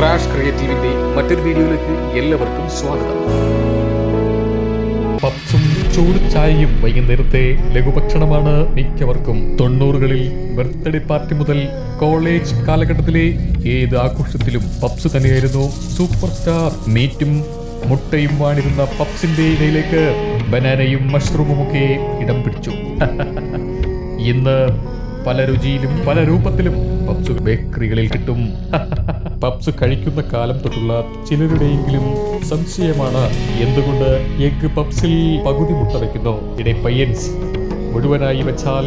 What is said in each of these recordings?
Crash ക്രിയേറ്റീവിന്റെ മറ്റൊരു വീഡിയോയിലേക്ക് എല്ലാവർക്കും സ്വാഗതം. പപ്സും ചൂട് ചായയും വൈകുന്നേരത്തെ ലഘുഭക്ഷണമാണ് മിക്കവർക്കും. തൊണ്ണൂറുകളിൽ ബർത്ത്ഡേ പാർട്ടി മുതൽ കോളേജ് കാലഘട്ടത്തിലെ ഏത് ആഘോഷത്തിലും പപ്സ് തന്നെയായിരുന്നു സൂപ്പർ സ്റ്റാർ മീറ്റും മുട്ടയും വാണിരുന്ന പപ്സിന്റെ ഇടയിലേക്ക് ബനാനയും മഷ്റൂമും ഒക്കെ ഇടം പിടിച്ചു. ഇന്ന് പല രുചിയിലും പല രൂപത്തിലും പപ്സ് ബേക്കറികളിൽ കിട്ടും. പപ്സ് കഴിക്കുന്ന കാലം തൊട്ടുള്ള ചിലരുടെയെങ്കിലും സംശയമാണ് എന്തുകൊണ്ട് എഗ് പപ്സിൽ പകുതി മുട്ട വെക്കുന്നു? ഇടെ പയ്യൻസ് മുഴുവനായി വെച്ചാൽ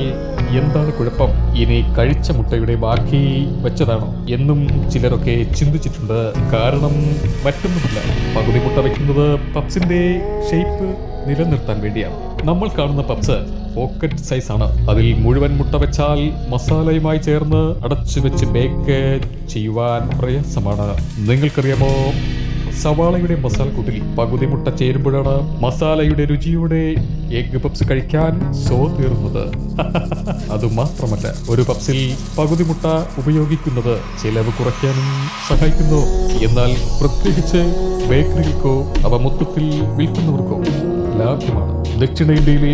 എന്താണ് കുഴപ്പം? ഇനി കഴിച്ച മുട്ടയുടെ ബാക്കി വെച്ചതാണോ? എന്നും ചിലരൊക്കെ ചിന്തിച്ചിട്ടുണ്ട്. കാരണം മറ്റൊന്നുമില്ല. പകുതി മുട്ട വയ്ക്കുന്നത് പപ്സിന്റെ ഷേപ്പ് നിലനിർത്താൻ വേണ്ടിയാണ്. നമ്മൾ കാണുന്ന പപ്സ് പോക്കറ്റ് സൈസ് ആണ്. അതിൽ മുഴുവൻ മുട്ട വെച്ചാൽ മസാലയുമായി ചേർന്ന് അടച്ചു വെച്ച് ബേക്ക് ചെയ്യുവാൻ പ്രയാസമാണ്. നിങ്ങൾക്കറിയാമോ? സവാളയുടെ മസാലക്കൂട്ടിൽ പകുതി മുട്ട ചേരുമ്പോഴാണ് മസാലയുടെ രുചിയോടെ എഗ് പപ്സ് കഴിക്കാൻ സോ തീർന്നത്. അതുമാത്രമല്ല ഒരു പപ്സിൽ പകുതി മുട്ട ഉപയോഗിക്കുന്നത് ചിലവ് കുറയ്ക്കാനും സഹായിക്കുന്നു. എന്നാൽ പ്രത്യേകിച്ച് ബേക്കറികൾക്കോ അവ മൊത്തത്തിൽ വിൽക്കുന്നവർക്കോ ലാഭ്യമാണ്. ദക്ഷിണേന്ത്യയിലെ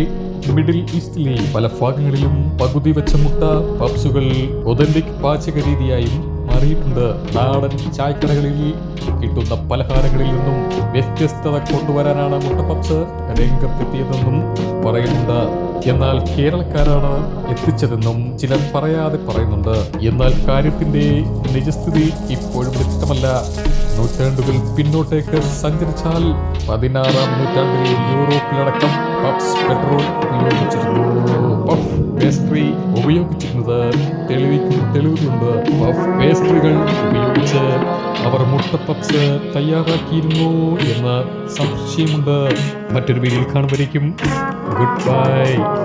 മിഡിൽ ഈസ്റ്റിലെ പല ഭാഗങ്ങളിലും പകുതി വെച്ച മുട്ട പബ്സുകൾ ഒതന്റിക് പാചക രീതിയായും മാറിയിട്ടുണ്ട് നാടൻ ചായക്കടകളിൽ കിട്ടുന്ന പലഹാരങ്ങളിൽ നിന്നും വ്യത്യസ്തത കൊണ്ടുവരാനാണ് മുട്ടപ്പപ്സ് രംഗത്തെത്തിയതെന്നും പറയുന്നുണ്ട്. എന്നാൽ കേരളക്കാരാണ് എത്തിച്ചതെന്നും ചിലർ പറയാതെ പറയുന്നുണ്ട്. എന്നാൽ കാര്യത്തിന്റെ നിജസ്ഥിതി ഇപ്പോഴും വ്യക്തമല്ല. നൂറ്റാണ്ടുകൾ പിന്നോട്ടേക്ക് സഞ്ചരിച്ചാൽ പതിനാറാം നൂറ്റാണ്ടിൽ യൂറോപ്പിലടക്കം പെട്രോൾ പഫ് പേസ്ട്രികൾ ഉപയോഗിച്ച് അവർ മുട്ട പപ്സ് തയ്യാറാക്കിയിരുന്നു എന്ന് സംശയമുണ്ട്. മറ്റൊരു വീഡിയോയിൽ കാണുമ്പോഴേക്കും ഗുഡ് ബൈ.